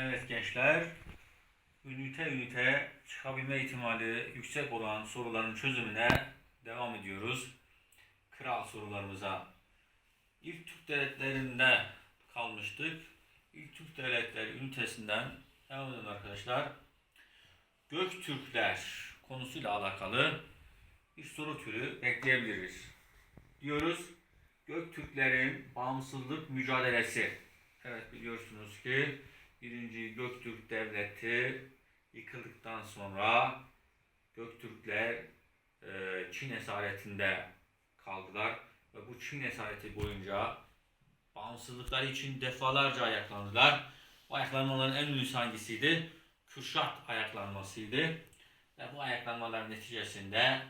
Evet gençler, ünite ünite çıkabilme ihtimali yüksek olan soruların çözümüne devam ediyoruz. Kral sorularımıza. İlk Türk devletlerinde kalmıştık. İlk Türk devletleri ünitesinden devam edelim arkadaşlar. Göktürkler konusuyla alakalı bir soru türü bekleyebiliriz. Diyoruz Göktürklerin bağımsızlık mücadelesi. Evet biliyorsunuz ki birinci Göktürk Devleti yıkıldıktan sonra Göktürkler e, Çin esaretinde kaldılar ve bu Çin esareti boyunca bağımsızlıkları için defalarca ayaklandılar. Bu ayaklanmaların en ünlüsü hangisiydi? Kürşat ayaklanmasıydı. Ve bu ayaklanmaların neticesinde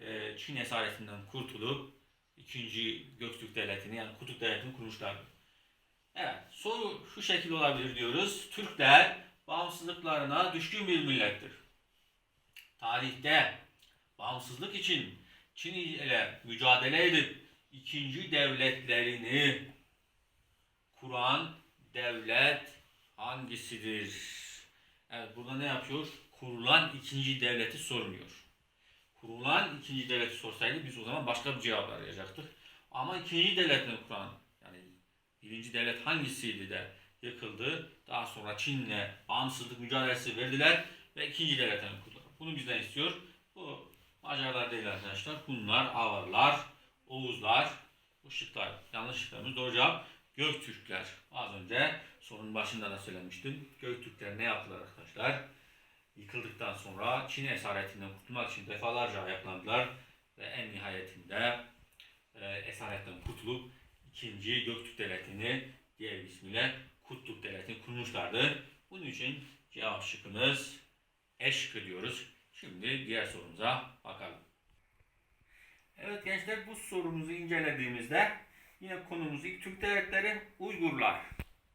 e, Çin esaretinden kurtulup ikinci Göktürk Devleti'ni yani Kutup Devleti'ni kurmuşlardı. Evet, soru şu şekilde olabilir diyoruz. Türkler bağımsızlıklarına düşkün bir millettir. Tarihte bağımsızlık için Çin ile mücadele edip ikinci devletlerini kuran devlet hangisidir? Evet, burada ne yapıyor? Kurulan ikinci devleti sormuyor. Kurulan ikinci devleti sorsaydı biz o zaman başka bir cevap arayacaktık. Ama ikinci devletini kuran birinci devlet hangisiydi de yıkıldı. Daha sonra Çin'le bağımsızlık mücadelesi verdiler ve ikinci devletini kurdular. Bunu bizden istiyor. Bu Macarlar değil arkadaşlar. Hunlar, Avarlar, Oğuzlar. Bu. Yanlış şıklarımız doğru cevap. Göktürkler. Az önce sorunun başında da söylemiştim. Göktürkler ne yaptılar arkadaşlar? Yıkıldıktan sonra Çin esaretinden kurtulmak için defalarca ayaklandılar ve en nihayetinde e, esaretten kurtulup ikinci Göktürk Devleti'ni diğer ismiyle Kutluk Devleti'ni kurmuşlardı. Bunun için cevap şıkkımız E şıkkı diyoruz. Şimdi diğer sorumuza bakalım. Evet gençler bu sorumuzu incelediğimizde yine konumuz ilk Türk devletleri Uygurlar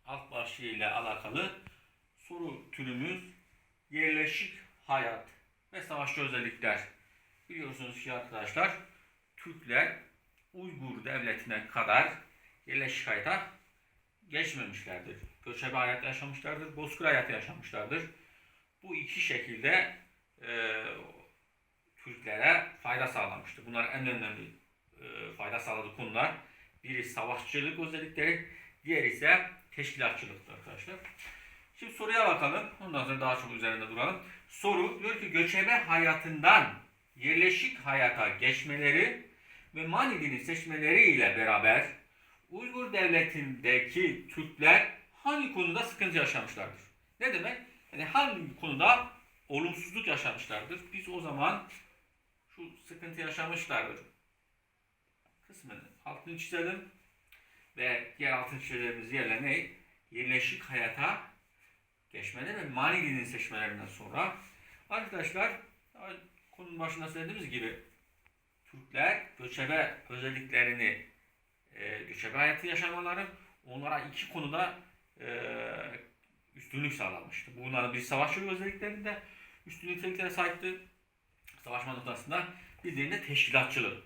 alt başlığıyla alakalı soru türümüz yerleşik hayat ve savaşçı özellikler. Biliyorsunuz ki arkadaşlar Türkler Uygur devletine kadar yerleşik hayata geçmemişlerdir. Göçebe hayat yaşamışlardır, bozkır hayatı yaşamışlardır. Bu iki şekilde e, Türklere fayda sağlamıştır. Bunlar en önemli e, fayda sağladığı konular. Biri savaşçılık özellikleri, diğeri ise teşkilatçılıktır arkadaşlar. Şimdi soruya bakalım. Ondan sonra daha çok üzerinde duralım. Soru diyor ki göçebe hayatından yerleşik hayata geçmeleri ve Manili'ni seçmeleriyle beraber Uygur devletindeki Türkler hangi konuda sıkıntı yaşamışlardır? Ne demek? Yani hangi konuda olumsuzluk yaşamışlardır? Biz o zaman şu sıkıntı yaşamışlardır kısmını altını çizelim ve diğer altın çizeceğimiz yerler ne? Yerleşik hayata geçmeleri ve Manili'nin seçmelerinden sonra arkadaşlar konunun başında söylediğimiz gibi Türkler göçebe özelliklerini e, göçebe hayatı yaşamaları onlara iki konuda e, üstünlük sağlamıştı. Bunların bir savaşçılık özelliklerinde üstünlük özelliklere sahipti. Savaşma noktasında bir diğerinde teşkilatçılık.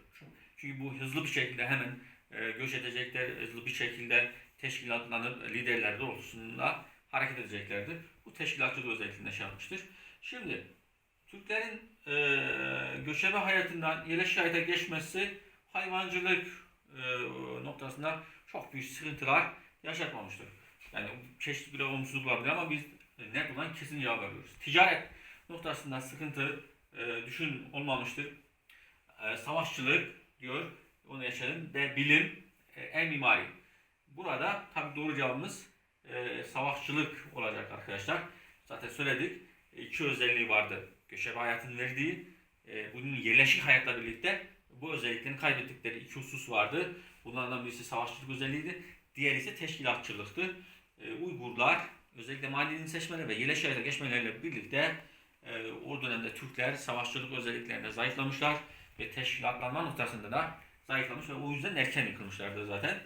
Çünkü bu hızlı bir şekilde hemen e, göç edecekler, hızlı bir şekilde teşkilatlanıp liderler doğrultusunda hareket edeceklerdir. Bu teşkilatçılık özelliğinde şey yapmıştır. Şimdi Türklerin e, göçebe hayatından yerleşik hayata geçmesi hayvancılık e, noktasında çok büyük sıkıntılar yaşatmamıştır. Yani çeşitli bir olumsuzluk olabilir ama biz net olan kesin cevap veriyoruz. Ticaret noktasında sıkıntı e, düşün olmamıştır. E, savaşçılık diyor, onu yaşadım ve bilim, e, el mimari. Burada tabi doğru cevabımız e, savaşçılık olacak arkadaşlar. Zaten söyledik. E, iki özelliği vardı. Göçebe hayatın verdiği, e, bunun yerleşik hayatla birlikte bu özelliklerini kaybettikleri iki husus vardı. Bunlardan birisi savaşçılık özelliğiydi. Diğeri ise teşkilatçılıktı. E, Uygurlar özellikle mahallenin seçmeleri ve hayata geçmeleriyle birlikte e, o dönemde Türkler savaşçılık özelliklerinde zayıflamışlar ve teşkilatlanma noktasında da zayıflamış ve o yüzden erken yıkılmışlardı zaten.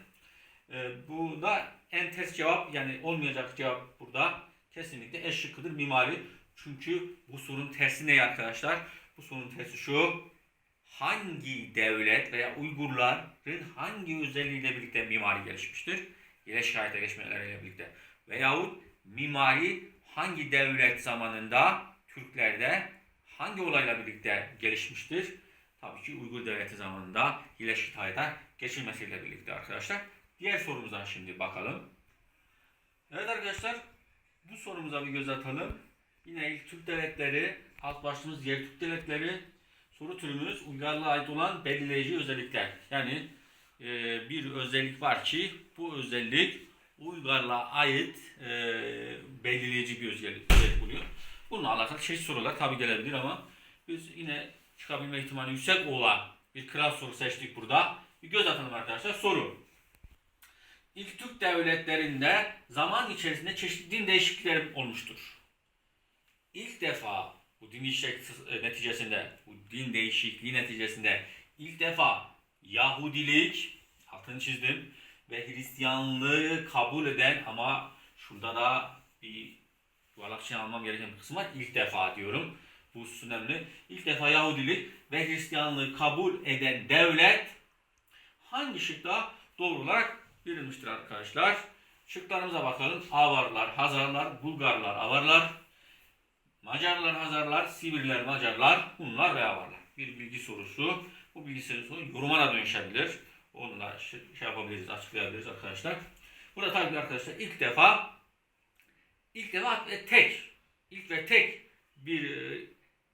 E, bu da en ters cevap yani olmayacak cevap burada kesinlikle eş şıkkıdır mimari. Çünkü bu sorunun tersi ne arkadaşlar? Bu sorunun tersi şu. Hangi devlet veya Uygurların hangi özelliğiyle birlikte mimari gelişmiştir? Yerleşik hayata geçmeleriyle birlikte. Veyahut mimari hangi devlet zamanında Türklerde hangi olayla birlikte gelişmiştir? Tabii ki Uygur Devleti zamanında Birleşik hayata geçilmesiyle birlikte arkadaşlar. Diğer sorumuza şimdi bakalım. Evet arkadaşlar bu sorumuza bir göz atalım. Yine ilk Türk devletleri, alt başlığımız diğer Türk devletleri, soru türümüz uygarlığa ait olan belirleyici özellikler. Yani e, bir özellik var ki bu özellik uygarlığa ait e, belirleyici bir özellik, özellik buluyor. Bununla alakalı çeşitli sorular tabi gelebilir ama biz yine çıkabilme ihtimali yüksek olan bir kral soru seçtik burada. Bir göz atalım arkadaşlar. Soru. İlk Türk devletlerinde zaman içerisinde çeşitli din değişiklikleri olmuştur. İlk defa bu din değişikliği e, neticesinde, bu din değişikliği neticesinde ilk defa Yahudilik, altını çizdim, ve Hristiyanlığı kabul eden ama şurada da bir yuvarlak şey almam gereken bir kısım var. İlk defa diyorum. Bu husus önemli. İlk defa Yahudilik ve Hristiyanlığı kabul eden devlet hangi şıkta doğru olarak verilmiştir arkadaşlar? Şıklarımıza bakalım. Avarlar, Hazarlar, Bulgarlar, Avarlar, Macarlar, Hazarlar, Sibirler, Macarlar, Hunlar ve Avarlar. Bir bilgi sorusu. Bu bilgi sorusu yoruma da dönüşebilir. Onu da şey şey yapabiliriz, açıklayabiliriz arkadaşlar. Burada tabii arkadaşlar ilk defa ilk defa ve tek ilk ve tek bir e,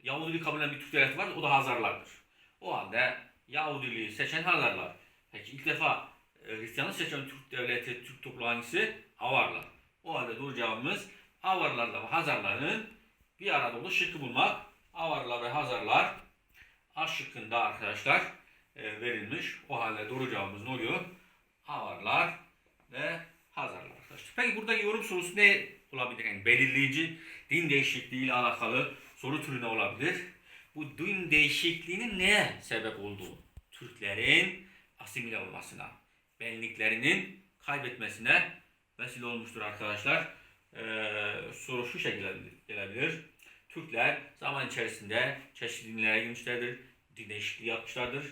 Yahudilik kabul eden bir Türk devleti var. O da Hazarlardır. O halde Yahudiliği seçen Hazarlar. Peki ilk defa e, Hristiyanlığı seçen Türk devleti, Türk topluluğu hangisi? Avarlar. O halde doğru cevabımız Avarlarla ve Hazarların bir arada olduğu şıkkı bulmak. Avarlar ve Hazarlar A şıkkında arkadaşlar e, verilmiş. O halde doğru cevabımız ne oluyor? Avarlar ve Hazarlar arkadaşlar. Peki buradaki yorum sorusu ne olabilir? Yani belirleyici din değişikliği ile alakalı soru türü ne olabilir? Bu din değişikliğinin neye sebep olduğu? Türklerin asimile olmasına, benliklerinin kaybetmesine vesile olmuştur arkadaşlar. Ee, soru şu şekilde gelebilir. Türkler zaman içerisinde çeşitli dinlere girmişlerdir, din değişikliği yapmışlardır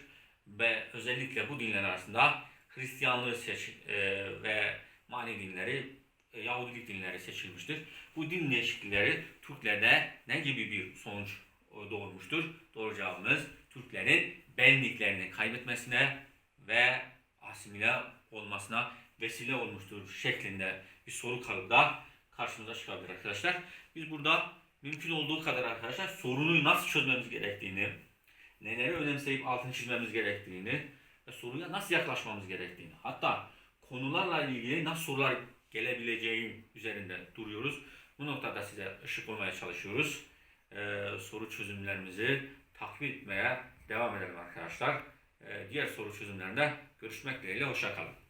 ve özellikle bu dinler arasında Hristiyanlığı seç e, ve mani dinleri, e, Yahudilik dinleri seçilmiştir. Bu din değişiklikleri Türklerde ne gibi bir sonuç e, doğurmuştur? Doğru cevabımız Türklerin benliklerini kaybetmesine ve asimile olmasına vesile olmuştur şeklinde bir soru kalıbı karşımıza çıkabilir arkadaşlar. Biz burada mümkün olduğu kadar arkadaşlar sorunu nasıl çözmemiz gerektiğini, neleri önemseyip altını çizmemiz gerektiğini ve soruya nasıl yaklaşmamız gerektiğini, hatta konularla ilgili nasıl sorular gelebileceği üzerinde duruyoruz. Bu noktada size ışık olmaya çalışıyoruz. Ee, soru çözümlerimizi takip etmeye devam edelim arkadaşlar. Ee, diğer soru çözümlerinde görüşmek dileğiyle. Hoşçakalın.